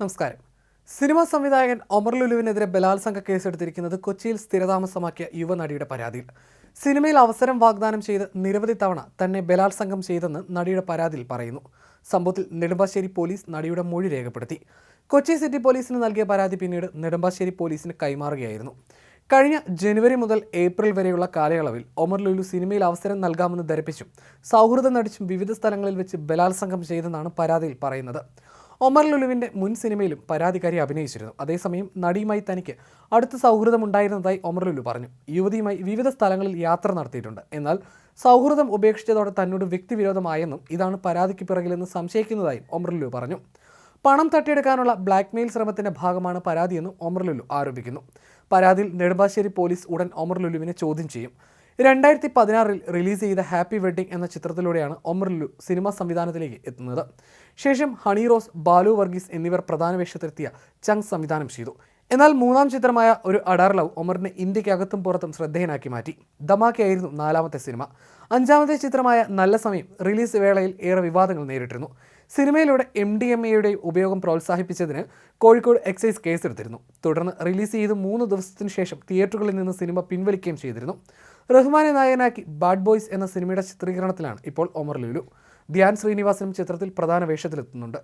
നമസ്കാരം. സിനിമാ സംവിധായകൻ ഒമർ ലുലുവിനെതിരെ ബലാത്സംഗ കേസെടുത്തിരിക്കുന്നത് കൊച്ചിയിൽ സ്ഥിരതാമസമാക്കിയ യുവനടിയുടെ പരാതിയിൽ. സിനിമയിൽ അവസരം വാഗ്ദാനം ചെയ്ത് നിരവധി തവണ തന്നെ ബലാത്സംഗം ചെയ്തെന്ന് നടിയുടെ പരാതിയിൽ പറയുന്നു. സംഭവത്തിൽ നെടുമ്പാശ്ശേരി പോലീസ് നടിയുടെ മൊഴി രേഖപ്പെടുത്തി. കൊച്ചി സിറ്റി പോലീസിന് നൽകിയ പരാതി പിന്നീട് നെടുമ്പാശ്ശേരി പോലീസിന് കൈമാറുകയായിരുന്നു. കഴിഞ്ഞ ജനുവരി മുതൽ ഏപ്രിൽ വരെയുള്ള കാലയളവിൽ ഒമർ ലുലു സിനിമയിൽ അവസരം നൽകാമെന്ന് ധരിപ്പിച്ചും സൗഹൃദം നടിച്ചും വിവിധ സ്ഥലങ്ങളിൽ വെച്ച് ബലാത്സംഗം ചെയ്തെന്നാണ് പരാതിയിൽ പറയുന്നത്. ഒമർ ലുലുവിന്റെ മുൻ സിനിമയിലും പരാതിക്കാരി അഭിനയിച്ചിരുന്നു. അതേസമയം നടിയുമായി തനിക്ക് അടുത്ത സൗഹൃദം ഉണ്ടായിരുന്നതായി ഒമർ ലുലു പറഞ്ഞു. യുവതിയുമായി വിവിധ സ്ഥലങ്ങളിൽ യാത്ര നടത്തിയിട്ടുണ്ട്. എന്നാൽ സൗഹൃദം ഉപേക്ഷിച്ചതോടെ തന്നോട് വ്യക്തിവിരോധമായെന്നും ഇതാണ് പരാതിക്ക് പിറകിലെന്ന് സംശയിക്കുന്നതായും ഒമർ ലുലു പറഞ്ഞു. പണം തട്ടിയെടുക്കാനുള്ള ബ്ലാക്ക്മെയിൽ ശ്രമത്തിന്റെ ഭാഗമാണ് പരാതിയെന്നും ഒമർ ലുലു ആരോപിക്കുന്നു. പരാതിയിൽ നെടുമ്പാശ്ശേരി പോലീസ് ഉടൻ ഒമർ ലുലുവിനെ ചോദ്യം ചെയ്യും. രണ്ടായിരത്തി പതിനാറിൽ റിലീസ് ചെയ്ത ഹാപ്പി വെഡ്ഡിംഗ് എന്ന ചിത്രത്തിലൂടെയാണ് ഒമർലു സിനിമ സംവിധാനത്തിലേക്ക് എത്തുന്നത്. ശേഷം ഹണി റോസ് ബാലു വർഗീസ് എന്നിവർ പ്രധാന വേഷത്തിലെത്തിയ ചങ് സംവിധാനം ചെയ്തു. എന്നാൽ മൂന്നാം ചിത്രമായ ഒരു അഡാർ ലവ് ഒമറിനെ ഇന്ത്യക്കകത്തും പുറത്തും ശ്രദ്ധേയനാക്കി മാറ്റി. ധമാക്കയായിരുന്നു നാലാമത്തെ സിനിമ. അഞ്ചാമത്തെ ചിത്രമായ നല്ല സമയം റിലീസ് വേളയിൽ ഏറെ വിവാദങ്ങൾ നേരിട്ടിരുന്നു. സിനിമയിലൂടെ എം ഡി എം എയുടെ ഉപയോഗം പ്രോത്സാഹിപ്പിച്ചതിന് കോഴിക്കോട് എക്സൈസ് കേസെടുത്തിരുന്നു. തുടർന്ന് റിലീസ് ചെയ്ത് മൂന്ന് ദിവസത്തിനു ശേഷം തിയേറ്ററുകളിൽ നിന്ന് സിനിമ പിൻവലിക്കുകയും ചെയ്തിരുന്നു. റഹ്മാനെ നായകനാക്കി ബാഡ് ബോയ്സ് എന്ന സിനിമയുടെ ചിത്രീകരണത്തിലാണ് ഇപ്പോൾ ഒമർ ലുലു. ധ്യാൻ ശ്രീനിവാസനും ചിത്രത്തിൽ പ്രധാന വേഷത്തിലെത്തുന്നുണ്ട്.